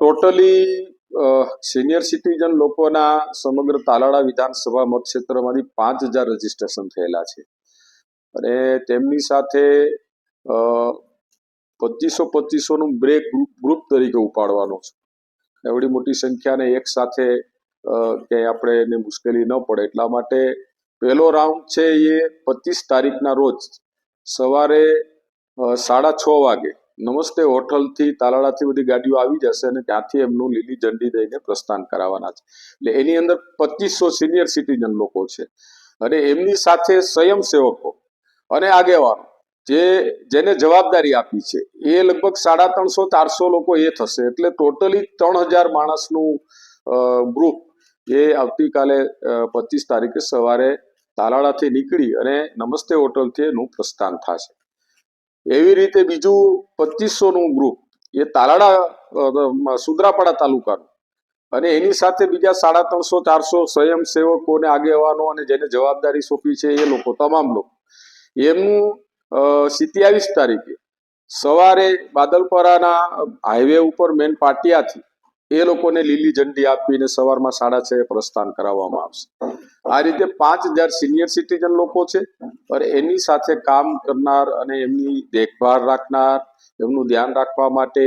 Totally senior citizen લોકોના સમગ્ર તાલાળા વિધાનસભા મતક્ષેત્રમાંથી પાંચ હજાર રજીસ્ટ્રેશન થયેલા છે. અને તેમની સાથે પચીસો પચીસોનું બ્રેક ગ્રુપ તરીકે ઉપાડવાનો છે. એવડી મોટી સંખ્યાને એક સાથે ક્યાંય આપણે એને મુશ્કેલી ન પડે. એટલા માટે પહેલો રાઉન્ડ છે એ પચીસ તારીખના રોજ સવારે સાડા છ વાગે નમસ્તે, હોટલથી તાલાળાથી બધી ગાડીઓ આવી જશે અને ત્યાંથી એમનું લીલી ઝંડી દઈને પ્રસ્થાન કરાવવાના છે. એટલે એની અંદર પચીસો સિનિયર સિટીઝન લોકો છે. અને એમની સાથે સ્વયંસેવકો અને આગેવાનો, જે જેને જવાબદારી આપી છે. એ લગભગ સાડા ત્રણસો, ચારસો લોકો એ થશે. એટલે ટોટલી ત્રણ હજાર માણસનું ગ્રુપ એ આવતીકાલે પચીસ તારીખે સવારે તાલાળાથી નીકળી અને નમસ્તે હોટલથી એનું પ્રસ્થાન થશે. એવી રીતે બીજું પચીસોનું ગ્રુપ એ તાલાડા સુદ્રાપાડા તાલુકાનું. અને એની સાથે બીજા સાડા ત્રણસો, ચારસો સ્વયંસેવકો અને આગેવાનો અને જેને જવાબદારી સોંપી છે એ લોકો તમામ લોકો એમનું સિત્યાવીસ તારીખે સવારે બાદલપરાના હાઈવે ઉપર મેન પાટિયાથી એ લોકોને લીલી ઝંડી આપીને સવારમાં સાડા છ પ્રસ્થાન કરાવવામાં આવશે. આ રીતે પાંચ હજાર સિનિયર સિટીઝન લોકો છે અને એની સાથે કામ કરનાર અને એમની દેખભાળ રાખનાર, એમનું ધ્યાન રાખવા માટે,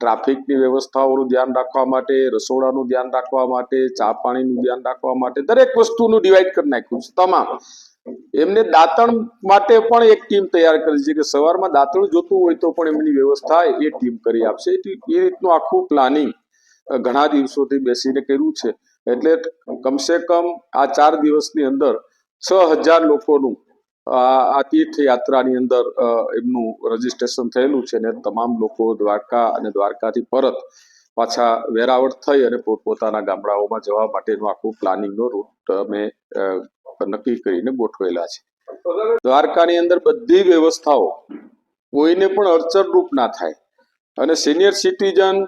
ટ્રાફિકની વ્યવસ્થાઓનું ધ્યાન રાખવા માટે, રસોડાનું ધ્યાન રાખવા માટે, ચા પાણીનું ધ્યાન રાખવા માટે, દરેક વસ્તુનું ડિવાઈડ કરી નાખ્યું છે. તમામ. એમને દાંતણ માટે પણ એક ટીમ તૈયાર કરી છે કે સવારમાં દાંતણ જોતું હોય તો પણ એમની વ્યવસ્થા એ ટીમ કરી આપશે. એ રીતનું આખું પ્લાનિંગ ઘણા દિવસોથી બેસીને કર્યું છે. એટલે કમસે કમ આ ચાર દિવસની અંદર છ હજાર લોકોનું આ તીર્થયાત્રાની અંદર એમનું રજીસ્ટ્રેશન થયેલું છે અને તમામ લોકો દ્વારકા અને દ્વારકાથી પરત પાછા વેરાવળ થઈ અને પોતપોતાના ગામડાઓમાં જવા માટેનું આખું પ્લાનિંગનો રૂટ અમે નક્કી કરીને ગોઠવેલા છે. દ્વારકાની અંદર બધી વ્યવસ્થાઓ કોઈને પણ અડચણરૂપ ના થાય. અને સિનિયર સિટીઝન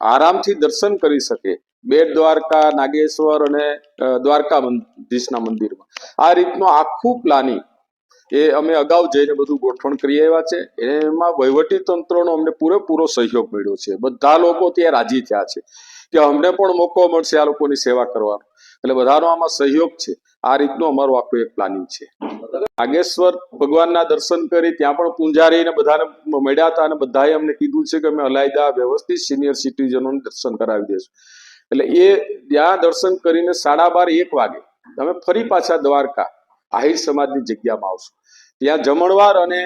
આરામથી દર્શન કરી શકે. બેટ દ્વારકા નાગેશ્વર અને અ, દ્વારકા મંદિરના મંદિરમાં. આ રીતનું આખું પ્લાનિંગ એ અમે અગાઉ જઈને બધું ગોઠવણ કરી આવ્યા છે. એમાં વહીવટી તંત્રનો અમને પૂરેપૂરો સહયોગ મળ્યો છે. બધા લોકો ત્યાં રાજી થયા છે. કે અમને પણ મોકો મળશે આ લોકોની સેવા કરવાનો. એટલે બધાનો આમાં સહયોગ છે. આ રીતનું અમારું આખું એક પ્લાનિંગ છે. નાગેશ્વર ભગવાનના દર્શન કરી ત્યાં પણ પૂંજારીને બધાને મળ્યા હતા અને બધાએ અમને કીધું છે કે અમે અલાયદા, વ્યવસ્થિત સિનિયર સિટીઝનોને દર્શન કરાવી દઈશું એટલે એ ત્યાં દર્શન કરીને સાડા બાર, એક વાગે તમે ફરી પાછા દ્વારકા, આહિર સમાજની જગ્યામાં આવશો. ત્યાં જમણવાર અને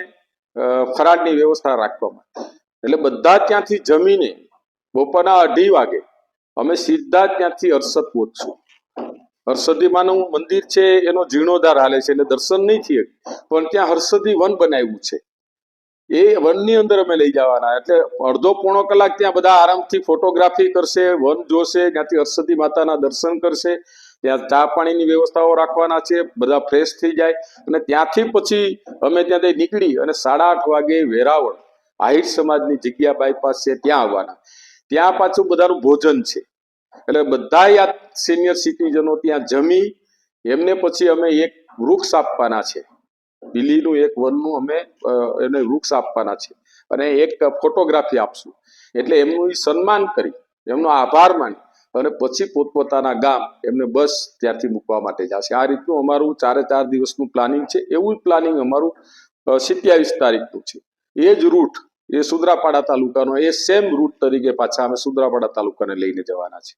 ફરાડની વ્યવસ્થા રાખવામાં એટલે બધા ત્યાંથી જમીને બપોરના અઢી વાગે અમે સીધા ત્યાંથી અરસદ પહોંચશું. હર્ષદીમાનું મંદિર છે, એનો જીર્ણોદ્ધાર હાલે છે એટલે દર્શન નહીં થયે. પણ ત્યાં હર્ષદી વન બનાવ્યું છે. એ વનની અંદર અમે લઈ જવાના. એટલે અડધો પોણો કલાક ત્યાં બધા આરામથી ફોટોગ્રાફી કરશે, વન જોશે, ત્યાંથી હર્ષદી માતાના દર્શન કરશે. ત્યાં ચા પાણીની વ્યવસ્થાઓ રાખવાના છે, બધા ફ્રેશ થઈ જાય. અને ત્યાંથી પછી અમે ત્યાંથી નીકળી અને સાડા આઠ વાગે વેરાવળ, આહિર સમાજની જગ્યા બાયપાસ છે, ત્યાં આવવાના. ત્યાં પાછું બધાનું ભોજન છે. એટલે બધા આ સિનિયર સિટીઝનો ત્યાં જમી, એમને પછી અમે એક વૃક્ષ આપવાના છે. દિલ્હીનું એક વનનું અમે એને વૃક્ષ આપવાના છે. અને એક ફોટોગ્રાફી આપશું. એટલે એમનું સન્માન કરી, એમનો આભાર માની, અને પછી પોતપોતાના ગામ એમને બસ ત્યાંથી મૂકવા માટે જશે. આ રીતનું અમારું ચારે ચાર દિવસનું પ્લાનિંગ છે. એવું જ પ્લાનિંગ અમારું સિત્યાવીસ તારીખનું છે. એ જ રૂટ એ સુદ્રાપાડા તાલુકાનો એ સેમ રૂટ તરીકે પાછા અમે સુદ્રાપાડા તાલુકાને લઈને જવાના છે